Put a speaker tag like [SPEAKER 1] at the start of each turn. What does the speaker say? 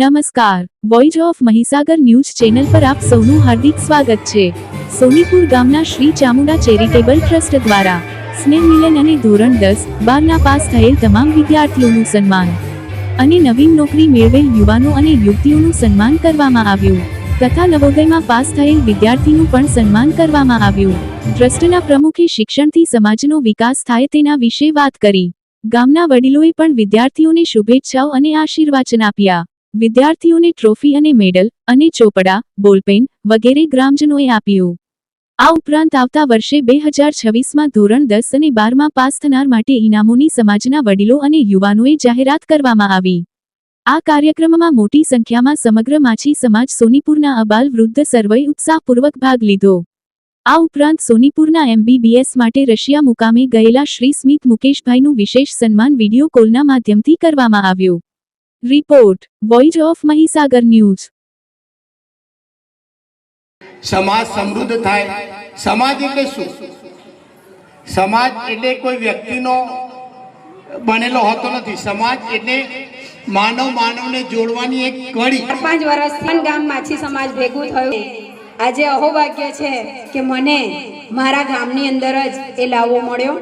[SPEAKER 1] નમસ્કાર. Voice of Mahisagar news channel પર આપ સૌનું હાર્દિક સ્વાગત છે. સોનીપુર ગામના શ્રી ચામુંડા ચેરિટેબલ ટ્રસ્ટ દ્વારા સ્નેહ મિલન અને ધોરણ દસ, બારના પાસ થયેલ તમામ વિદ્યાર્થીઓનું સન્માન અને નવીન નોકરી મેળવેલ યુવાનો અને યુવતીઓનું સન્માન કરવામાં આવ્યું. તથા નવોદયમાં પાસ થયેલ વિદ્યાર્થીનું પણ સન્માન કરવામાં આવ્યું. ટ્રસ્ટના પ્રમુખે શિક્ષણથી સમાજનો વિકાસ થાય તેના વિશે વાત કરી. ગામના વડીલોએ પણ વિદ્યાર્થીઓને શુભેચ્છાઓ અને આશીર્વાચન આપ્યા. વિદ્યાર્થીઓને ટ્રોફી અને મેડલ અને ચોપડા, બોલપેન વગેરે ગ્રામજનોએ આપ્યું. આ ઉપરાંત આવતા વર્ષે બે હજાર છવ્વીસમાં ધોરણ દસ અને બારમાં પાસ થનાર માટે ઇનામોની સમાજના વડીલો અને યુવાનોએ જાહેરાત કરવામાં આવી. આ કાર્યક્રમમાં મોટી સંખ્યામાં સમગ્ર માછી સમાજ સોનીપુરના અબાલ વૃદ્ધ સર્વે ઉત્સાહપૂર્વક ભાગ લીધો. આ ઉપરાંત સોનીપુરના એમબીબીએસ માટે રશિયા મુકામે ગયેલા શ્રી સ્મિત મુકેશભાઈનું વિશેષ સન્માન વીડિયો કોલના માધ્યમથી કરવામાં આવ્યું. Report voice of Mahisagar news
[SPEAKER 2] સમાજ સમૃદ્ધ થાય. સમાજ એટલે શું? સમાજ એટલે કોઈ વ્યક્તિનો બનેલો હોતો નથી. સમાજ એટલે માનવ માનવને જોડવાની એક કડી.
[SPEAKER 3] ચાર પાંચ વર્ષથી ગામ માછી સમાજ ભેગું થયું. આજે અહોભાગ્ય છે કે મને મારા ગામની અંદર જ એ લાવવો મળ્યો.